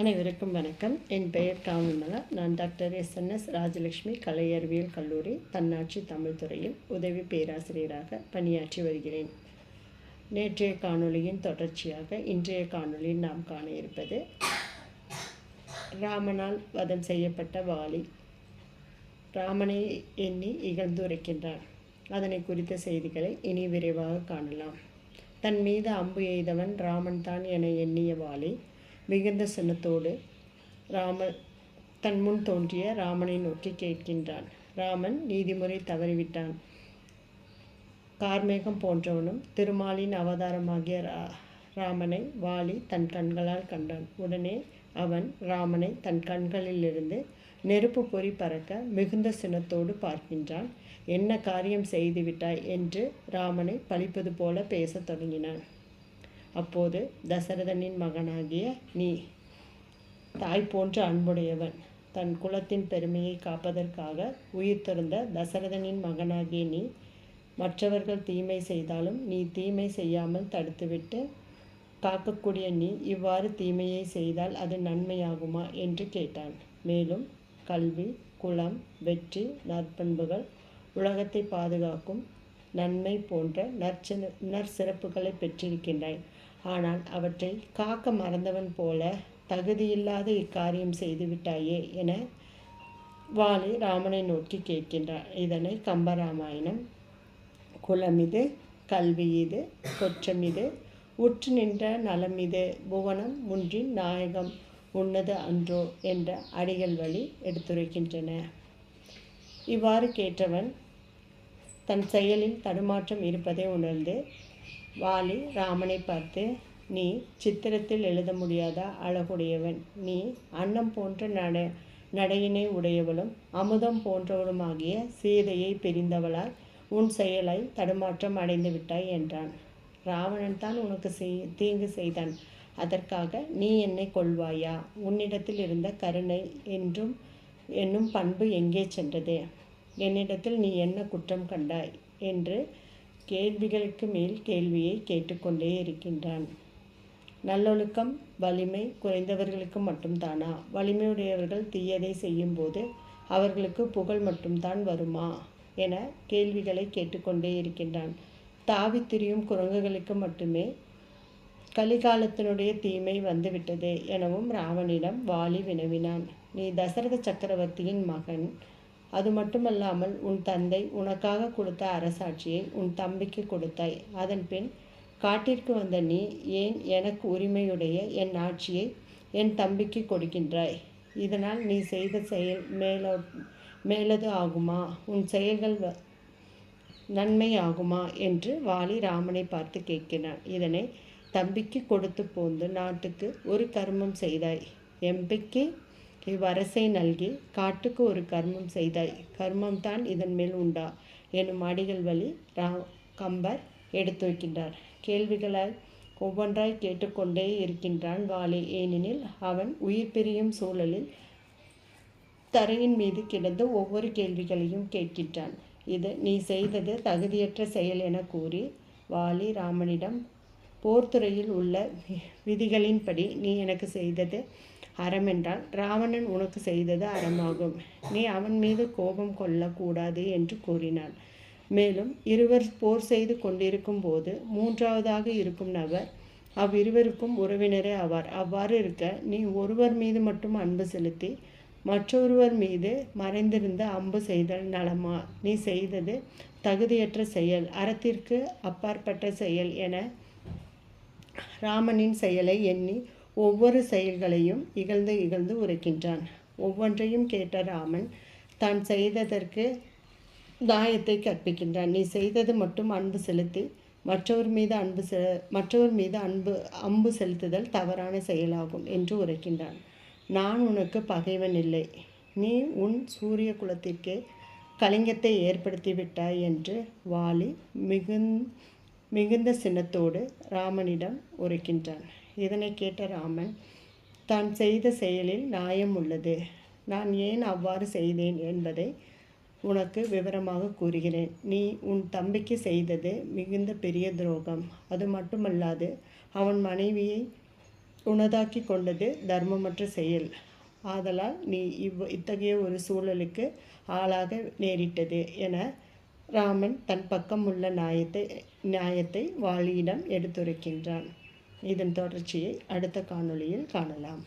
அனைவருக்கும் வணக்கம். என் பெயர் காமிமலா நான் doctor S N S Rajalakshmi கலை அறிவியல் கல்லூரி தன்னாட்சி தமிழ் துறையில் உதவி பேராசிரியராக பணியாற்றி வருகிறேன். நேற்றைய காணொளியின் தொடர்ச்சியாக இன்றைய காணொளியில் நாம் காண இருப்பது ராமனால் வதம் செய்யப்பட்ட வாலி. ராமனை எண்ணி இகழ்ந்துரைக்கின்றான் அதனை குறித்த செய்திகளை இனி விரைவாக காணலாம். தன் மீது அம்பு எய்தவன் ராமன் தான் என எண்ணிய வாலி மிகுந்த சினத்தோடு ராம தன் முன் தோன்றிய ராமனை நோக்கி கேட்கின்றான். ராமன் நீதிமுறை தவறிவிட்டான். கார்மேகம் போன்றவனும் திருமாலின் அவதாரமாகிய ரா ராமனை வாலி தன் கண்களால் கண்டான். உடனே அவன் ராமனை தன் கண்களிலிருந்து நெருப்பு பொறி பறக்க மிகுந்த சினத்தோடு பார்க்கின்றான். என்ன காரியம் செய்துவிட்டாய்? என்று ராமனை பழிப்பது போல பேசத் தொடங்கினான். அப்போது தசரதனின் மகனாகிய நீ தாய் போன்ற அன்புடையவன் தன் குலத்தின் பெருமையை காப்பதற்காக உயிர் திறந்த தசரதனின் மகனாகிய நீ மற்றவர்கள் தீமை செய்தாலும் நீ தீமை செய்யாமல் தடுத்துவிட்டு காக்கக்கூடிய நீ இவ்வாறு தீமையை செய்தால் அது நன்மையாகுமா? என்று கேட்டான். மேலும் கல்வி குலம் வெற்றி நற்பண்புகள் உலகத்தை பாதுகாக்கும் நன்மை போன்ற நற்சிற நற்சிறப்புகளை பெற்றிருக்கின்றாய். ஆனால் அவற்றை காக்க மறந்தவன் போல தகுதியில்லாத இக்காரியம் செய்துவிட்டாயே என வாலி ராமனை நோக்கி கேட்கின்றார். இதனை கம்பராமாயணம் குலமிது கல்வி இது கொற்றம் இது உற்று நின்ற நலம் இது புவனம் முன்றின் நாயகம் உன்னது அன்றோ என்ற அடிகள் வழி எடுத்துரைக்கின்றன. இவ்வாறு கேட்டவன் தன் செயலில் தடுமாற்றம் இருப்பதை உணர்ந்து வாலி ராமனை பார்த்து நீ சித்திரத்தில் எழுத முடியாத? அழகுடையவன். நீ அன்னம் போன்ற நட நடையினை உடையவளும் அமுதம் போன்றவளுமாகிய சீதையை பிரிந்தவளால் உன் செயலை தடுமாற்றம் அடைந்து விட்டாய் என்றான். ராவணன் தான் உனக்கு செய் தீங்கு செய்தான். அதற்காக நீ என்னை கொள்வாயா உன்னிடத்தில் இருந்த கருணை என்றும் என்னும் பண்பு எங்கே சென்றது? என்னிடத்தில் நீ என்ன குற்றம் கண்டாய்? என்று கேள்விகளுக்கு மேல் கேள்வியை கேட்டுக்கொண்டே இருக்கின்றான். நல்லொழுக்கம் வலிமை குறைந்தவர்களுக்கு மட்டும்தானா? வலிமையுடையவர்கள் தீயதை செய்யும்போது அவர்களுக்கு புகழ் மட்டும்தான் வருமா? என கேள்விகளை கேட்டுக்கொண்டே இருக்கின்றான். தாவி திரியும் குரங்குகளுக்கு மட்டுமே கலிகாலத்தினுடைய தீமை வந்துவிட்டது எனவும் ராவனிடம் வாலி வினவினான். நீ தசரத சக்கரவர்த்தியின் மகன். அது மட்டுமல்லாமல் உன் தந்தை உனக்காக கொடுத்த அரசாட்சியை உன் தம்பிக்கு கொடுத்தாய். அதன் பின் காட்டிற்கு வந்த நீ ஏன் எனக்கு உரிமையுடைய என் ஆட்சியை என் தம்பிக்கு கொடுக்கின்றாய்? இதனால் நீ செய்த செயல் மேலோ மேலது ஆகுமா? உன் செயல்கள் நன்மை ஆகுமா? என்று வாலி ராமனை பார்த்து கேட்கிறான். இதனை தம்பிக்கு கொடுத்து போந்து நாட்டுக்கு ஒரு கர்மம் செய்தாய். எம்பிக்கு இவ்வரசை நல்கி காட்டுக்கு ஒரு கர்மம் செய்தாய் கர்மம் தான் இதன் மேல் உண்டா? எனும் அடிகள் வழி ரா கம்பர் எடுத்து வைக்கின்றார் கேள்விகளை ஒவ்வொன்றாய் கேட்டுக்கொண்டே இருக்கின்றான் வாலி. ஏனெனில் அவன் உயிர் பிரியும் சூழலில் தரையின் மீது கிடந்து ஒவ்வொரு கேள்விகளையும் கேட்கின்றான். இது நீ செய்தது தகுதியற்ற செயல் என கூறி வாலி ராமனிடம் போர்த்துறையில் உள்ள விதிகளின்படி நீ எனக்கு செய்தது அறம் என்றால் ராவணன் உனக்கு செய்தது அறமாகும். நீ அவன் மீது கோபம் கொள்ளக்கூடாது என்று கூறினான் மேலும் இருவர் போர் செய்து கொண்டிருக்கும் போது மூன்றாவதாக இருக்கும் நபர் அவ்விருவருக்கும் உறவினரே ஆவார். அவ்வாறு இருக்க நீ ஒருவர் மீது மட்டும் அன்பு செலுத்தி மற்றொருவர் மீது மறைந்திருந்த அம்பு செய்தல் நலமா? நீ செய்தது தகுதியற்ற செயல் அறத்திற்கு அப்பாற்பட்ட செயல் என ராமனின் செயலை எண்ணி ஒவ்வொரு செயல்களையும் இகழ்ந்து இகழ்ந்து உரைக்கின்றான். ஒவ்வொன்றையும் கேட்ட ராமன் தான் செய்ததற்கு தாயத்தை கற்பிக்கின்றான். நீ செய்தது மட்டும் அன்பு செலுத்தி. மற்றவர் மீது அன்பு செ மற்றவர் மீது அன்பு அம்பு செலுத்துதல் தவறான செயலாகும் என்று உரைக்கின்றான். நான் உனக்கு பகைவன் இல்லை. நீ உன் சூரிய குலத்திற்கே கலிங்கத்தை ஏற்படுத்தி விட்டாய் என்று வாலி மிகுந் மிகுந்த சினத்தோடு ராமனிடம் உரைக்கின்றான். இதனை கேட்ட ராமன் தான் செய்த செயலில் நியாயம் உள்ளது. நான் ஏன் அவ்வாறு செய்தேன் என்பதை உனக்கு விவரமாக கூறுகிறேன். நீ உன் தம்பிக்கு செய்தது மிகுந்த பெரிய துரோகம். அது மட்டுமல்லாது அவன் மனைவியை உனதாக்கி கொண்டது தர்மமற்ற செயல். ஆதலால் நீ இவ் இத்தகைய ஒரு சூழலுக்கு ஆளாக நேரிட்டது என ராமன் தன் பக்கம் உள்ள நியாயத்தை நியாயத்தை வாலியிடம் எடுத்துரைக்கின்றான். இதன் தொடர்ச்சியை அடுத்த காணொளியில் காணலாம்.